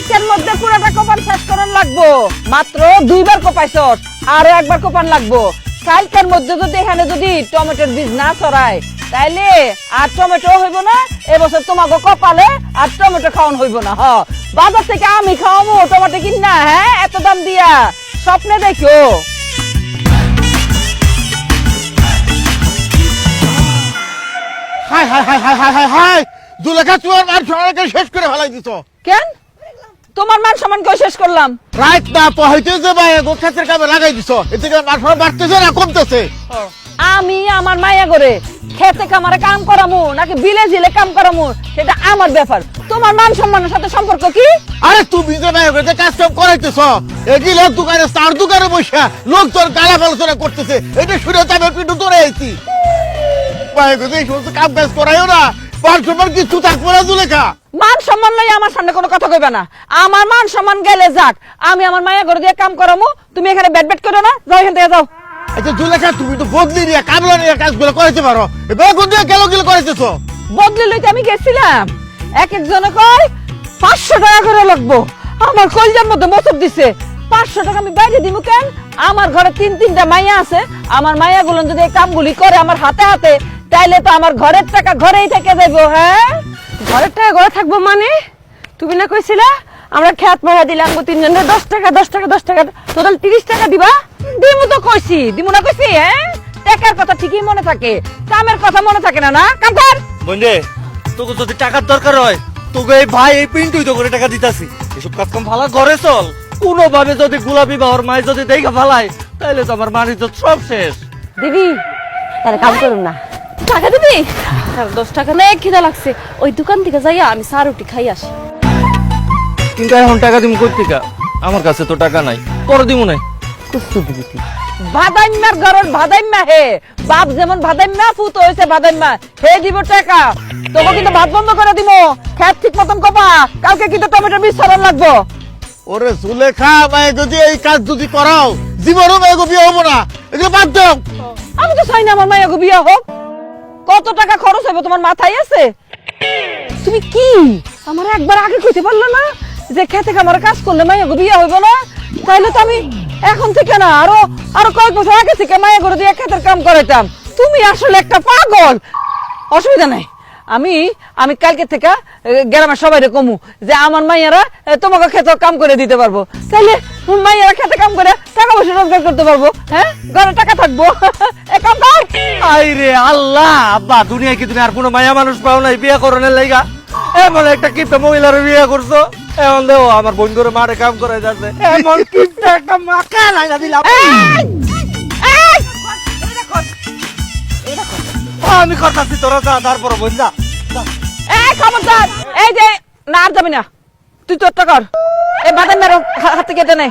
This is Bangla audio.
পুরোটা কোপান শেষ করার লাগবো। মাত্র দুইবার কোপাইছস আরও একবার কোপান লাগবো। কালকের মধ্যে যদি এখানে যদি টমেটোর বীজ না ছড়ায় তাইলে আর টমেটো হইব না এবছর তোমাকে কপালে আর টমেটো খাওয়ান হইব না হ। বাজার থেকে আমি খাওয়াবো টমেটো কিন না হ্যাঁ? এত দাম দিয়া। স্বপ্নে দেখো। হাই হাই হাই হাই হাই হাই হাই। দুলেখা তোমার মান সম্মানকে শেষ করে ফেলাই দিছ। কেন? তোমার মান সম্মান কেউ শেষ করলাম। রাইট না পহাইতে যে ভাই গোক্ষেত্রের কামে লাগাই দিছ। এতে করে মান সম্মান বাড়তেছে না কমতেছে। আমি আমার মায়া করে খেতে কামারে কাম করামু নাকি বিলে জিলে কাম করামু সেটা আমার ব্যাপার। তোমার মান সম্মানের সাথে সম্পর্ক কি? আরে তুমি যে ভাই ওকে কাজ কাম করাইতেছ এগি লোক দোকানে তার দোকানে বসে লোক তোর গালা আলোচনা করতেছে। এটা শুনে তো আমি পিঠু ধরে আইছি। ভাই ওকে এই সমস্ত কাম কাজ করাইও না মান সম্মান কিছু থাকব না দুলেখা। মান সম্মান লই আমার সামনে কোনো কথা কইবে না। আমার মান সম্মান গেলে যাক আমি আমার মায়া করে দিয়ে কাম করামু তুমি এখানে ব্যাট ব্যাট করো না যাও এখান থেকে যাও। আচ্ছা দুলেখা তুমি তো বদলি নিয়ে কামলা নিয়ে কাজগুলো করাইতে পারো। এবার কোন দিয়ে গেল গেল করাইতেছ। বদলে লইতে আমি গেছিলাম। এক একজনে কয় পাঁচশো টাকা করে লাগবো। আমার কলজার মধ্যে মতব দিছে। পাঁচশো টাকা আমি বাইরে দিব কেন? আমার ঘরে তিন তিনটা মাইয়া আছে। আমার মাইয়া গুলো যদি এই কামগুলি করে আমার হাতে হাতে তাইলে তো আমার ঘরের টাকা ঘরেই থেকে যাইবো হ্যাঁ? ঘরের টাকা ঘরে থাকব মানে? তুমি না কইছিলা আমরা খেত মারা দিলাম গো তিনজনের দশ টাকা দশ টাকা দশ টাকা টোটাল তিরিশ টাকা দিবা? দিমু তো কইছি দিমু না কইছি হ্যাঁ? টাকার কথা ঠিকই মনে থাকে কামের কথা মনে থাকে না না? বন্ধে তোকে যদি টাকার দরকার হয় তোকে এই ভাই এই পিন্টুই তো করে টাকা দিতাছি। এসব কাজ কাম ভালো ঘরে চল। কোনো ভাবে যদি গোলাপি বাহর মায় যদি দেখা ফালায় তাহলে তো আমার মার ইজ্জত সব শেষ। দিদি তাহলে কাম করুন না। টাকা দিবি? আর দশ টাকা। না খিদা লাগছে। ওই দোকান থেকে যাইয়া আমি চা রুটি খাই আসি। কিন্তু এখন টাকা দিব কই থেকে আমার কাছে তো টাকা নাই। পরে দিব নাই কুস্তু দিবি তুই। ভাদাইম্যার ঘরের ভাদাইম্যা হে। বাপ যেমন ভাদাইম্যা ফুত হয়েছে ভাদাইম্যা। হে দিব টাকা। তোকে কিন্তু ভাত বন্ধ করে দিব খেত ঠিক মতন কপা। কালকে কিন্তু টমেটোর বীজ ছড়ান লাগবো। ওরে সুলেখা ভাই যদি এই কাজ যদি করাও জীবনও ভাই বিয়ে হব না। এগুলো বাদ দাও। আমি তো চাই না আমার মায়ের বিয়ে হোক। কত টাকা খরচ হবে তোমার মাথায় আছে? তুমি কি? আমার একবার আগে কইতে পারলে না যে খেতে আমার কাজ করলে মায়া বিয়ে হইব না? তাইলে তো আমি এখন থেকে না আরও আরও কয়েক বছর আগে থেকে মায়া করে দিয়ে খেতের কাম করাইতাম। তুমি আসলে একটা পাগল! অসুবিধা নাই। আমি আমি কালকে থেকে গ্রামের সবাই কমু যে আমার মাইয়ারা তোমাকে খেতে কাম করে দিতে পারব। তাইলে মাইয়ারা খেতে কাম করে টাকা পয়সা রোজগার করতে পারব হ্যাঁ? ঘরে টাকা থাকব। এ কাম কর আই রে আল্লাহ আব্বা দুনিয়ায় কি তুমি আর কোনো মায়া মানুষ পাও নাই বিয়ে করনের লাইগা? এমন একটা কিপটা মহিলার বিয়ে করছ? এমন দেও আমার বন্ধুর মারে কাম করে যাচ্ছে। এমন কিপটা একটা মাকা লাগা দিলাম। আমি করতাছি, তোরা যা, তারপর বোন এই খবরদার, এই যে, না আর যাবি না। তুই তোরটা কর। এই বাদাম মেরো হাত থেকে এটা নেই